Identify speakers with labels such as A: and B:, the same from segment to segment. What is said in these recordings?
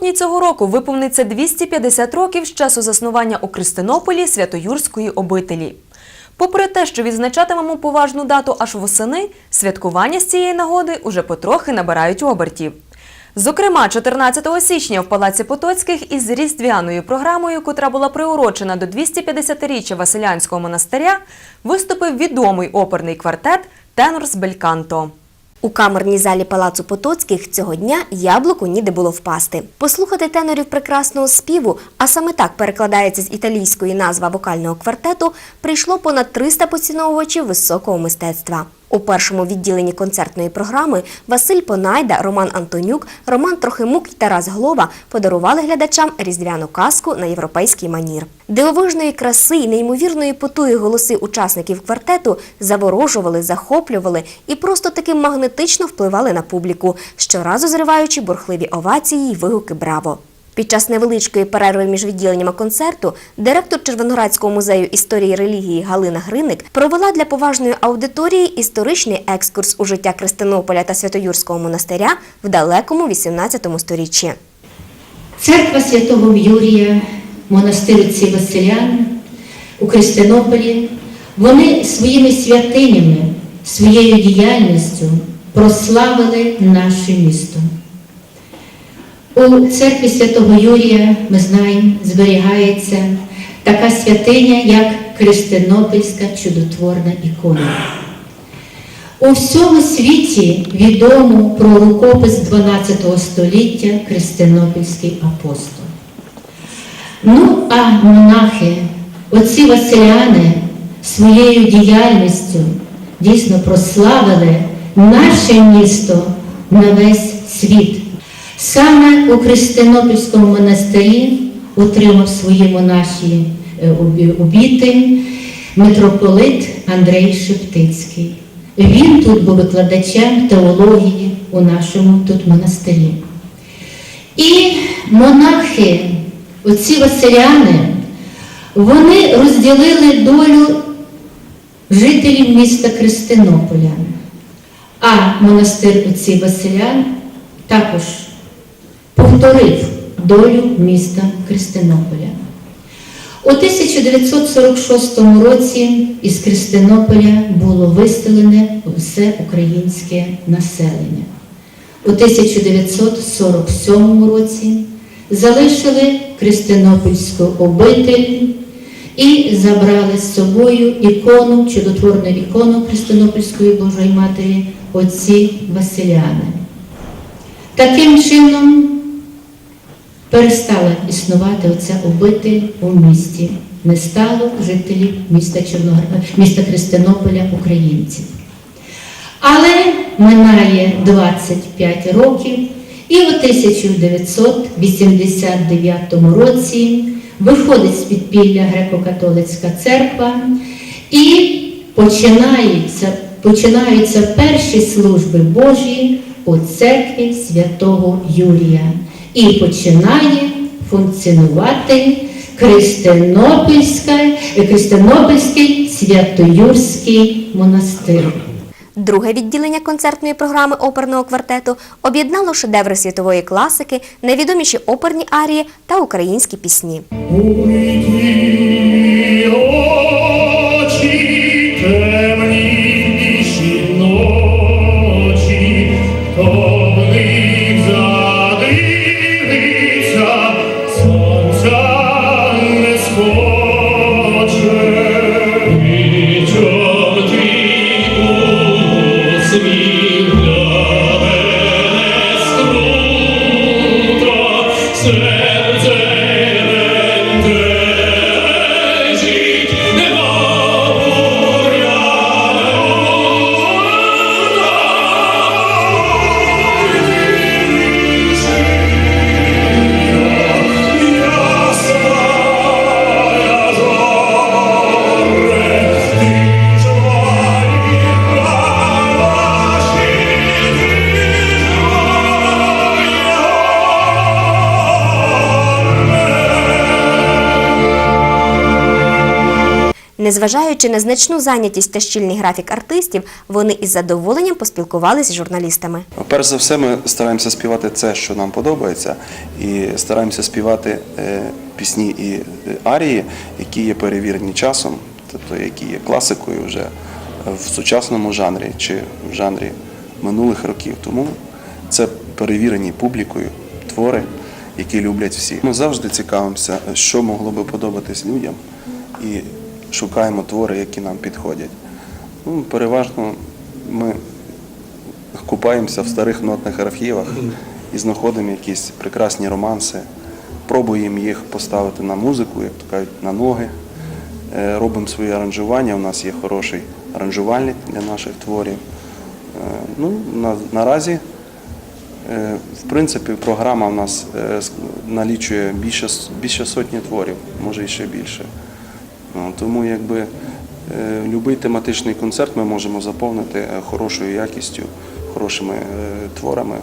A: жовтні цього року виповниться 250 років з часу заснування у Кристинополі Святоюрської обителі. Попри те, що відзначатимемо поважну дату аж восени, святкування з цієї нагоди уже потрохи набирають обертів. Зокрема, 14 січня в Палаці Потоцьких із різдвяною програмою, котра була приурочена до 250-річчя Василянського монастиря, виступив відомий оперний квартет Тенор Бельканто.
B: У камерній залі палацу Потоцьких цього дня яблуку ніде було впасти. Послухати тенорів прекрасного співу, а саме так перекладається з італійської назва вокального квартету, прийшло понад 300 поціновувачів високого мистецтва. У першому відділенні концертної програми Василь Понайда, Роман Антонюк, Роман Трохимук і Тарас Глова подарували глядачам різдвяну казку на європейський манір. Дивовижної краси і неймовірної потуги голоси учасників квартету заворожували, захоплювали і просто таки магнетично впливали на публіку, щоразу зриваючи бурхливі овації й вигуки Браво! Під час невеличкої перерви між відділеннями концерту директор Червоноградського музею історії релігії Галина Гриник провела для поважної аудиторії історичний екскурс у життя Кристинополя та Святоюрського монастиря в далекому 18 сторіччі.
C: Церква святого Юрія, монастир отців Василян у Христинополі, вони своїми святинями, своєю діяльністю прославили наше місто. У церкві святого Юрія, ми знаємо, зберігається така святиня, як Христинопольська чудотворна ікона. У всьому світі відомо про рукопис 12 століття Христинопільський апостол. Ну, а монахи, оці Василяни своєю діяльністю дійсно прославили наше місто на весь світ. Саме у Христинопільському монастирі отримав свої монаші е, обіти митрополит Андрей Шептицький. Він тут був викладачем теології у нашому тут монастирі. І монахи, оці Василяни, вони розділили долю жителів міста Христинополя. А монастир отців Василян також повторив долю міста Христинополя. У 1946 році із Христинополя було виселене все українське населення. У 1947 році залишили Христинопільську обитель і забрали з собою ікону, чудотворну ікону Христинопільської Божої Матері отці Василяни. Таким чином перестала існувати оця обитель у місті. Не стало жителів міста, Чорногра... міста Христинополя українців. Але минає 25 років, і у 1989 році виходить з підпілля греко-католицька церква і починаються, починаються перші служби Божі у церкві святого Юрія. І починає функціонувати Христинопільський Святоюрський монастир.
B: Друге відділення концертної програми оперного квартету об'єднало шедеври світової класики, найвідоміші оперні арії та українські пісні.
D: say
B: Незважаючи на значну зайнятість та щільний графік артистів, вони із задоволенням поспілкувалися з журналістами.
E: Перш за все, ми стараємося співати це, що нам подобається, і стараємося співати е, пісні і е, арії, які є перевірені часом, тобто які є класикою вже в сучасному жанрі чи в жанрі минулих років. Тому це перевірені публікою твори, які люблять всі. Ми завжди цікавимося, що могло би подобатись людям, і шукаємо твори, які нам підходять. Ну, переважно ми купаємося в старих нотних архівах і знаходимо якісь прекрасні романси, пробуємо їх поставити на музику, як то кажуть, на ноги. Е, Робимо свої аранжування. У нас є хороший аранжувальник для наших творів. Е, Ну, на, наразі, е, в принципі, програма в нас налічує більше, більше сотні творів, може і ще більше. Ну, Тому якби е, будь-який тематичний концерт ми можемо заповнити е, хорошою якістю, хорошими е, творами.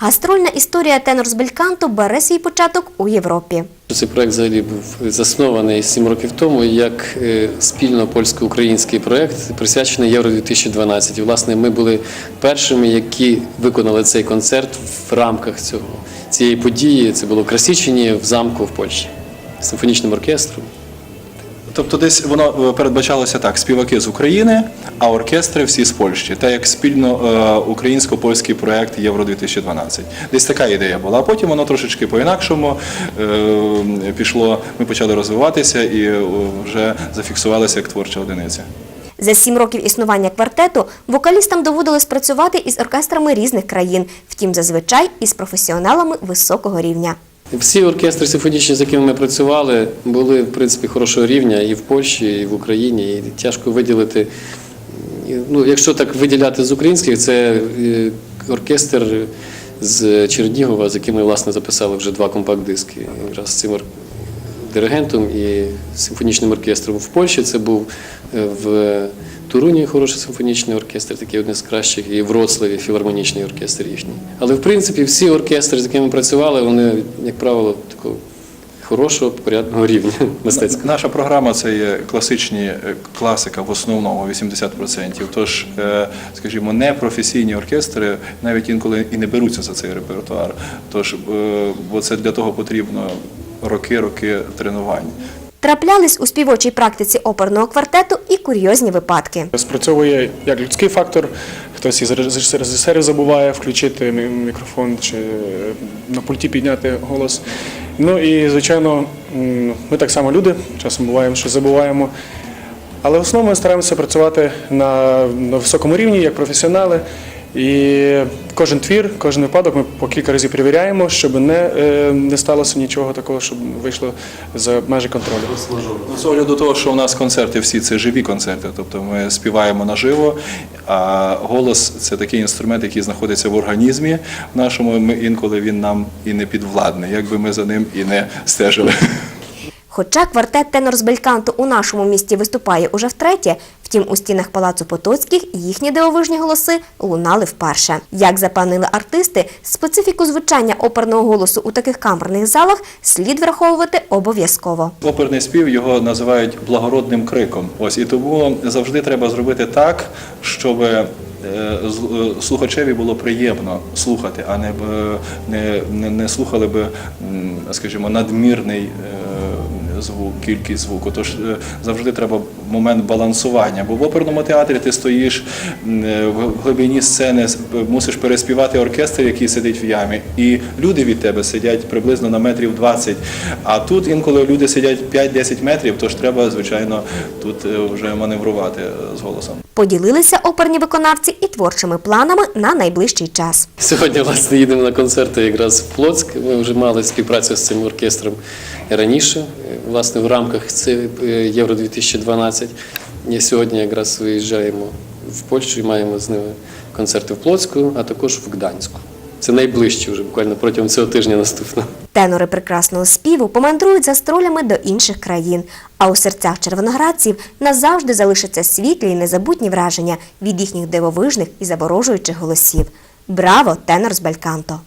B: Гастрольна історія тенор з бельканту бере свій початок у Європі.
F: Цей проект взагалі був заснований сім років тому як спільно польсько-український проект, присвячений Євро 2012. І, власне, ми були першими, які виконали цей концерт в рамках цього цієї події. Це було в Красічині в замку в Польщі з симфонічним оркестром.
G: Тобто десь воно е, передбачалося так: співаки з України, а оркестри всі з Польщі. Та як спільно е, українсько-польський проект Євро 2012. Десь така ідея була. А потім воно трошечки по-інакшому е, пішло. Ми почали розвиватися і вже зафіксувалися як творча одиниця.
B: За сім років існування квартету вокалістам доводилось працювати із оркестрами різних країн, втім, зазвичай із професіоналами високого рівня.
F: Всі оркестри симфонічні, з якими ми працювали, були в принципі хорошого рівня і в Польщі, і в Україні. І тяжко виділити. Ну, якщо так виділяти з українських, це е, оркестр з Чернігова, з яким ми власне записали вже два компакт-диски. Якраз з цим диригентом і симфонічним оркестром в Польщі. Це був е, в Туруні хороший симфонічний оркестр, такий один з кращих, і в Вроцлаві філармонічний оркестр їхній. Але в принципі всі оркестри, з якими ми працювали, вони, як правило, такого хорошого, порядного рівня мистецького.
G: Наша програма це є класичні е, класика в основному 80%. Тож, е, скажімо, непрофесійні оркестри навіть інколи і не беруться за цей репертуар. Тож, бо це для того потрібно роки-роки тренувань.
B: Траплялись у співочій практиці оперного квартету і курйозні випадки.
H: Спрацьовує як людський фактор, хтось із реж- режисерів забуває включити мікрофон чи е, на пульті підняти голос. Ну і, звичайно, ми так само люди, часом буваємо, що забуваємо. Але в основному ми стараємося працювати на, на високому рівні, як професіонали. І кожен твір, кожен випадок ми по кілька разів перевіряємо, щоб не, е, не сталося нічого такого, щоб вийшло за межі контролю.
G: З огляду того, що у нас концерти всі це живі концерти, тобто ми співаємо наживо, а голос це такий інструмент, який знаходиться в організмі нашому. Ми інколи він нам і не підвладний, якби ми за ним і не стежили.
B: Хоча квартет тенор з бельканту у нашому місті виступає уже втретє, втім у стінах палацу Потоцьких їхні дивовижні голоси лунали вперше. Як запевнили артисти, специфіку звучання оперного голосу у таких камерних залах слід враховувати обов'язково.
G: Оперний спів його називають благородним криком. Ось і тому завжди треба зробити так, щоб е, е, слухачеві було приємно слухати, а не, б- не, не, слухали би, скажімо, надмірний. Звук, кількість звуку, тож е, завжди треба момент балансування. Бо в оперному театрі ти стоїш е, в глибині сцени, мусиш переспівати оркестр, який сидить в ямі, і люди від тебе сидять приблизно на метрів 20. А тут інколи люди сидять 5-10 метрів, тож треба, звичайно, тут е, вже маневрувати е, з голосом.
B: Поділилися оперні виконавці і творчими планами на найближчий час.
F: Сьогодні, власне, їдемо на концерти якраз в Плоцьк. Ми вже мали співпрацю з цим оркестром раніше, власне, в рамках Євро 2012. І сьогодні якраз виїжджаємо в Польщу і маємо з ними концерти в Плоцьку, а також в Гданську. Це найближче вже буквально протягом цього тижня наступного.
B: Тенори прекрасного співу помандрують за стролями до інших країн, а у серцях червоноградців назавжди залишаться світлі й незабутні враження від їхніх дивовижних і заворожуючих голосів. Браво, тенор з Бельканто!